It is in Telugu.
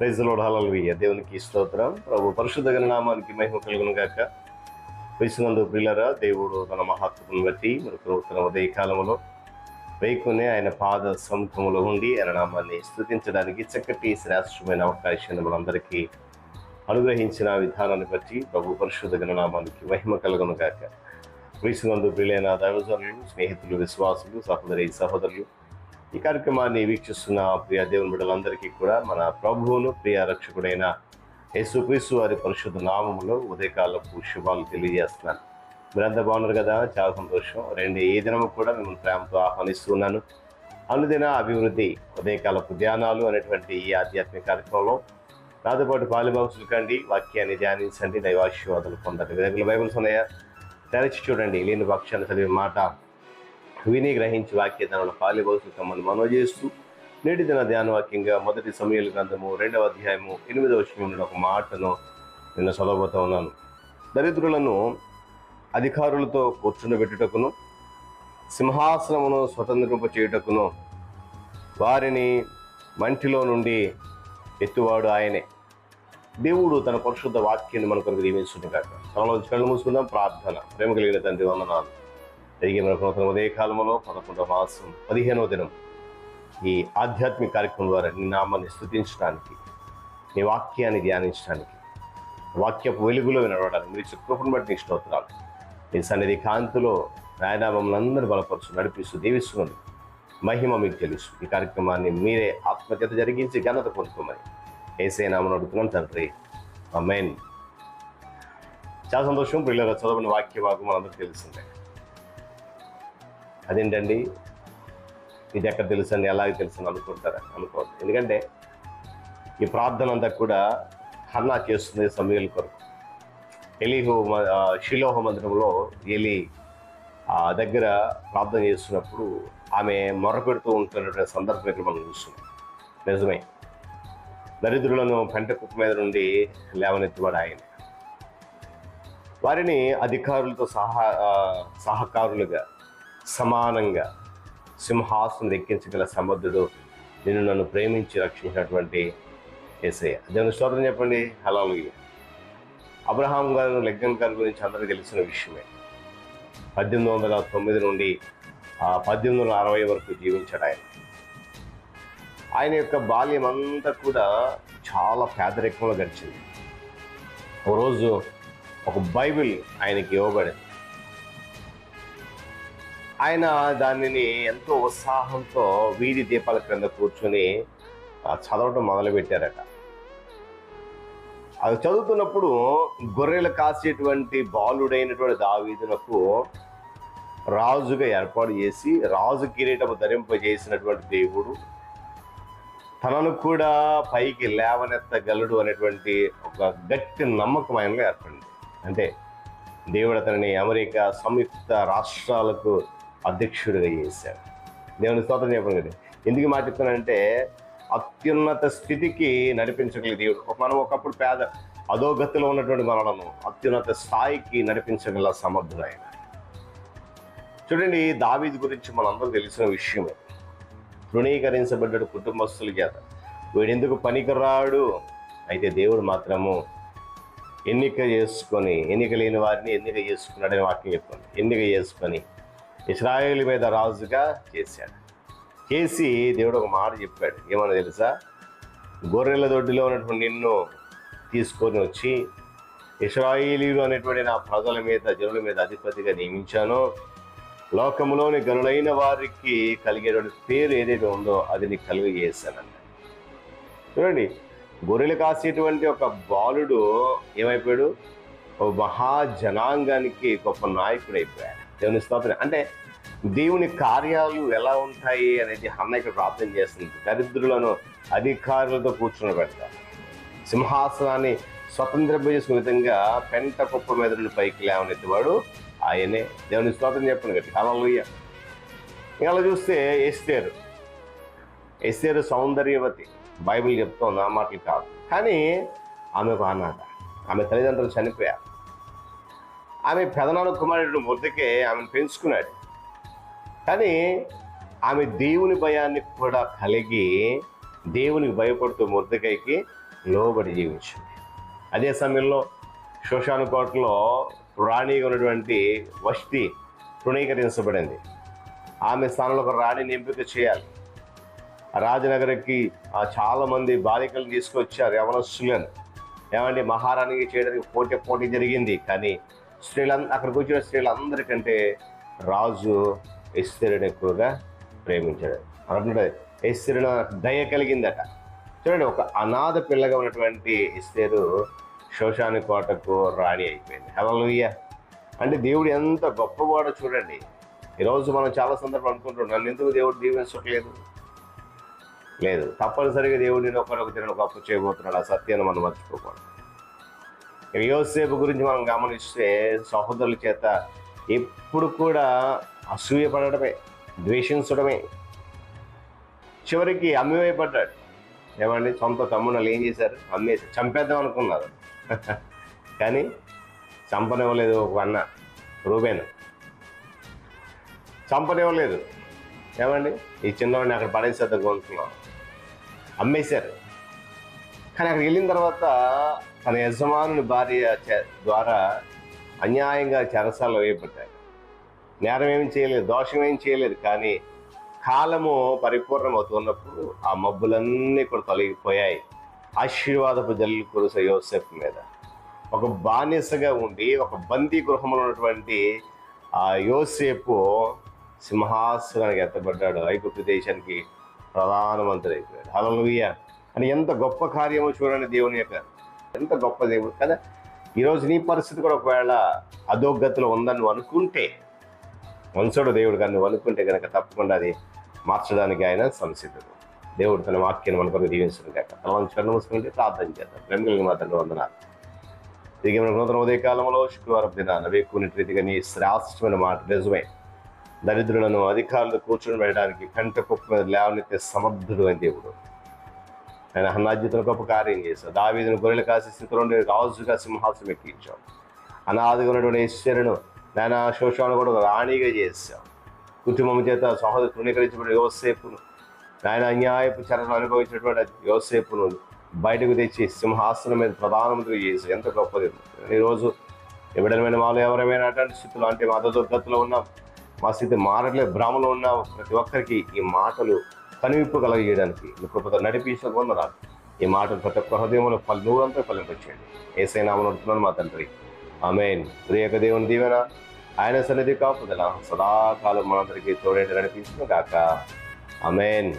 ప్రైజ్ లోడ్ దేవునికి స్తోత్రం. ప్రభు పరిశుద్ధ నామానికి మహిమ కలుగును గాక. వయసునందు ప్రియులరా దేవుడు తన మహాత్మను బట్టి మరి తన ఉదయ కాలంలో వేకునే ఆయన పాద సముఖంలో ఉండి ఆయన నామాన్ని స్థుతించడానికి చక్కటి శ్రేష్టమైన అవకాశాన్ని మనందరికీ అనుగ్రహించిన విధానాన్ని బట్టి ప్రభు పరిశుద్ధ నామానికి మహిమ కలుగును గాక. వయసునందు ప్రియులైన దైవజనులు స్నేహితులు విశ్వాసులు సహోదరి సహోదరులు ఈ కార్యక్రమాన్ని వీక్షిస్తున్న ప్రియ దేవుని బిడ్డలందరికీ కూడా మన ప్రభువును ప్రియ రక్షకుడైన యేసుక్రీస్తు వారి పరిశుద్ధ నామములో ఉదయకాలపు శుభాలు తెలియజేస్తున్నాను. మీరంతా బాగున్నారు కదా? చాలా సంతోషం. రెండు ఏ దినము కూడా మిమ్మల్ని ప్రేమతో ఆహ్వానిస్తున్నాను. అనుదిన అభివృద్ధి ఉదయకాలపు ధ్యానాలు అనేటువంటి ఈ ఆధ్యాత్మిక కార్యక్రమంలో నాతో పాటు పాలిబాక్సులు కండి వాక్యాన్ని ధ్యానించండి దైవాశీర్వాదాలు పొందండి. విధంగా బైబుల్స్ ఉన్నాయా? తెరచి చూడండి లేని పక్షాన్ని చదివే మాట. విని గ్రహించి వాక్యదానంలో పాలిభౌతిక తమను మనవ చేస్తూ నేటి దిన ధ్యానవాక్యంగా మొదటి సమయాల గ్రంథము రెండవ అధ్యాయము ఎనిమిదవ విషయంలో ఒక మాటను నిన్న చదవబోతా ఉన్నాను. దరిద్రులను అధికారులతో కూర్చుండబెట్టుటకును సింహాసనమును స్వతంత్రింప చేయుటకును వారిని మంటిలో నుండి ఎత్తువాడు ఆయనే. దేవుడు తన పరిశుద్ధ వాక్యాన్ని మనకు కొరకు తనలో కళ్ళు మూసుకుందాం ప్రార్థన. ప్రేమ కలిగిన తండ్రి వందనాలు. తిరిగి మన ప్రభుత్వం ఉదయ కాలంలో పదకొండవ మాసం పదిహేనవ దినం ఈ ఆధ్యాత్మిక కార్యక్రమం ద్వారా నీ నామాన్ని స్థుతించడానికి నీ వాక్యాన్ని ధ్యానించడానికి వాక్యపు వెలుగులో నడవడానికి మీరు ఇచ్చిన కృపను బట్టి నీ స్తోత్రాలు. మీ సన్నిధి కాంతిలో నాయన మమ్మల్ని అందరూ బలపరుచు నడిపిస్తూ దీవిస్తున్నది మహిమ మీకు తెలుసు. ఈ కార్యక్రమాన్ని మీరే ఆత్మహత్యత జరిగించి ఘనత పొందుకోమని ఏసే నామను అడుగుతున్నాం తండ్రి. అమ్మేన్ చాలా సంతోషం. పిల్లల చదవని వాక్య భాగం మనందరికీ తెలిసిందే. అదేంటండి? ఇది ఎక్కడ తెలుసండి? ఎలాగ అని అనుకుంటారా? అనుకోవద్దు. ఎందుకంటే ఈ ప్రార్థన అంతా కూడా హన్నా చేస్తుంది సమయాల కొరకు. ఎలీహు మ- షిలోహ మందిరంలో ఎలి దగ్గర ప్రార్థన చేస్తున్నప్పుడు ఆమె మొరపెడుతూ ఉంటున్నటువంటి సందర్భం ఇక్కడ మనం చూస్తున్నాం. నిజమే. దరిద్రులను పెంట కుప్ప మీద నుండి లేవనెత్తివాడు ఆయన. వారిని అధికారులతో సహా సహకారులుగా సమానంగా సింహాసనం ఎక్కించగల సమర్థుడు నిన్ను నన్ను ప్రేమించి రక్షించినటువంటి ఏసయ్య. దేవుని స్తోత్రం చెప్పండి. హలో అబ్రహాం గారు లెగ్గన్ గారి గురించి అందరూ తెలిసిన విషయమే. పద్దెనిమిది వందల తొమ్మిది నుండి పద్దెనిమిది వందల అరవై వరకు జీవించాడు ఆయన. ఆయన యొక్క బాల్యం అంతా కూడా చాలా పేదరికంలో గడిచింది. ఒకరోజు రోజు ఒక బైబిల్ ఆయనకి ఇవ్వబడింది. ఆయన దానిని ఎంతో ఉత్సాహంతో వీధి దీపాల క్రింద కూర్చొని చదవటం మొదలుపెట్టారట. అది చదువుతున్నప్పుడు గొర్రెలు కాసేటువంటి బాలుడైనటువంటి దావీదునకు రాజుగా ఏర్పాటు చేసి రాజు కిరీటము ధరింపజేసినటువంటి దేవుడు తనను కూడా పైకి లేవనెత్తగలడు అనేటువంటి ఒక గట్టి నమ్మకం ఆయనలో ఏర్పడింది. అంటే దేవుడు అతనిని అమెరికా సంయుక్త రాష్ట్రాలకు అధ్యక్షుడిగా చేశాడు. దేవుని స్తోత్రం చెప్పను కదా. ఎందుకు మాట చెప్తున్నానంటే అత్యున్నత స్థితికి నడిపించగలిగే దేవుడు. మనం ఒకప్పుడు పేద అధోగతిలో ఉన్నటువంటి మనలను అత్యున్నత స్థాయికి నడిపించగల సమర్థుడు ఆయన. చూడండి దావీది గురించి మనందరూ తెలిసిన విషయమే. తృణీకరించబడ్డాడు కుటుంబస్తుల చేత. వీడెందుకు పనికిరాడు? అయితే దేవుడు మాత్రము ఎన్నిక చేసుకొని ఎన్నిక లేని వారిని ఎన్నిక చేసుకున్నాడని వాక్యం చెప్పండి ఎన్నిక చేసుకొని ఇస్రాయేల్ మీద రాజుగా చేశాడు చేసి దేవుడు ఒక మాట చెప్పాడు. ఏమన్నా తెలుసా? గొర్రెల దొడ్డిలో ఉన్నటువంటి నిన్ను తీసుకొని వచ్చి ఇస్రాయేలీలు అనేటువంటి నా ప్రజల మీద జనుల మీద అధిపతిగా నియమించాను. లోకంలోని గనులైన వారికి కలిగేటువంటి పేరు ఏదైతే ఉందో అది నీకు కలుగజేశానండి చూడండి గొర్రెలు కాసేటువంటి ఒక బాలుడు ఏమైపోయాడు? ఓ మహా జనాంగానికి గొప్ప నాయకుడు అయిపోయాడు దేవుని స్తోత్రం. అంటే దేవుని కార్యాలు ఎలా ఉంటాయి అనేది అన్న ఇక్కడ ప్రార్థన చేస్తుంది. దరిద్రులను అధికారులతో కూర్చుని పెడతారు. సింహాసనాన్ని స్వతంత్రింపజేసుకునే విధంగా పెంట కుప్ప మీద పైకి లేవనెత్తివాడు ఆయనే. దేవుని స్తోత్రం చెప్పండి గట్టి హల్లెలూయా. ఇంకా చూస్తే ఎస్తేరు. ఎస్తేరు సౌందర్యవతి. బైబిల్ చెప్తోంది ఆ మాటలు కాదు. కానీ ఆమె ఒక అనాథ ఆమె తల్లిదండ్రులు చనిపోయారు. ఆమె పెదనాన్న కుమారుడు ముద్దకే ఆమెను పెంచుకున్నాడు. కానీ ఆమె దేవుని భయాన్ని కూడా కలిగి దేవునికి భయపడుతూ ముద్దకైకి లోబడి జీవించింది. అదే సమయంలో శోషాను కోటలో రాణిగా ఉన్నటువంటి వష్టి తృణీకరించబడింది. ఆమె స్థానంలో ఒక రాణిని ఎంపిక చేయాలి. రాజనగర్కి చాలామంది బాలికలు తీసుకొచ్చారు యవనస్తులను. ఏమంటే మహారాణికి చేయడానికి పోటీ పోటీ జరిగింది. కానీ స్త్రీలంద అక్కడికి వచ్చిన స్త్రీలందరికంటే రాజు ఎస్తేరుని ఎక్కువగా ప్రేమించాడు. అంటే ఎస్తేరును దయ కలిగిందట. చూడండి ఒక అనాథ పిల్లగా ఉన్నటువంటి ఇస్తేరు శోషాని కోటకు రాణి అయిపోయింది. హలోయ అంటే దేవుడు ఎంత గొప్పవాడో చూడండి. ఈరోజు మనం చాలా సందర్భం అనుకుంటున్నాం. నన్ను ఎందుకు దేవుడు దీవించట్లేదు? లేదు తప్పనిసరిగా దేవుడు నేను ఒకరొక తినడం గొప్ప చేయబోతున్నాడు. ఆ సత్యాన్ని మనం మర్చిపోకూడదు. యోసేపు గురించి మనం గమనిస్తే సహోదరుల చేత ఎప్పుడు కూడా అసూయపడటమే ద్వేషించడమే. చివరికి అమ్మివైపడ్డాడు ఏమండి? సొంత తమ్ముళ్ళు ఏం చేశారు? అమ్మేసి చంపేద్దాం అనుకున్నారు. కానీ చంపనివ్వలేదు ఒక అన్న రూబేన్. చంపనివ్వలేదు. ఏమండి? ఈ చిన్నవాడిని అక్కడ పడేసేద్దాం కోరుకున్నాం అమ్మేశారు. కానీ అక్కడికి వెళ్ళిన తర్వాత తన యజమానుని భార్య ద్వారా అన్యాయంగా చెరసాలు వేయబడ్డాయి. నేరం ఏం చేయలేదు దోషం ఏం చేయలేదు కానీ కాలము పరిపూర్ణమవుతున్నప్పుడు ఆ మబ్బులన్నీ కూడా తొలగిపోయాయి. ఆశీర్వాదపు జల్లు కురుస యోసెఫ్ మీద. ఒక బానిసగా ఉండి ఒక బందీ గృహంలో ఉన్నటువంటి ఆ యోసేపు సింహాసనానికి ఎత్తబడ్డాడు. ఐగుప్తు దేశానికి ప్రధానమంత్రి అయిపోయాడు. హలలుయ అని ఎంత గొప్ప కార్యమో చూడండి దేవుని యొక్క ఎంత గొప్ప దేవుడు కదా? ఈరోజు నీ పరిస్థితి కూడా ఒకవేళ అధోగతిలో ఉందని నువ్వు అనుకుంటే మనసుడు దేవుడు కానీ నువ్వు అనుకుంటే కనుక తప్పకుండా అది మార్చడానికి ఆయన సంసిద్ధుడు. దేవుడు తన వాక్యాన్ని మన కొరకు దీవించడం కాక తలంచి కన్ను మూసుకుంటే ప్రార్థన చేద్దాం. ప్రేమికులకి మాత్రం వందనాలు. తిరిగి మన నూతన ఉదయకాలంలో శుక్రవారం దినాన వేకుని రీతిగా నీ శ్రాష్టమైన మాట నిజమే. దరిద్రులను అధికారులు కూర్చొని వెళ్ళడానికి కంట కుప్ప మీద లేవనెత్తే సమర్థుడు అని దేవుడు. ఆయన అనాద్యతను గొప్ప కార్యం చేశావు దావీదును గొర్రెలు కాసి స్థితిలో రాజుగా సింహాసనం ఎక్కించావు అనాదిగా ఉన్నటువంటి ఈశ్వరును నాయన శోషాన్ని కూడా ఒక రాణిగా చేశావు కుటుంబం చేత సహోదరు తృణీకరించబడిన యోసేపును ఆయన అన్యాయపు చరణం అనుభవించినటువంటి యోసేపును బయటకు తెచ్చి సింహాసనం మీద ప్రధానమంత్రి చేసి ఎంత గొప్పది. ఈరోజు ఎవడమైన వాళ్ళు ఎవరైనా అటువంటి స్థితిలో అంటే మా దుర్గతిలో ఉన్నాం. మా స్థితి మారట్లేదు. భ్రమలో ఉన్న. ప్రతి ఒక్కరికి ఈ మాటలు కనువిప్పు కలగజేయడానికి మీ కృపతో నడిపించిన ఈ మాటలు ప్రతి ఒక్క హృదయంలో ఫలి నూరంతా ఫలింపచేయండి. ఏసైనామని అడుగుతున్నాను మా తండ్రి. ఆమెన్. ప్రియక దేవుని దీవెన ఆయన సన్నిధి కాపుదల సదాకాలం మనందరికీ తోడేట నడిపించిన గాక. ఆమెన్.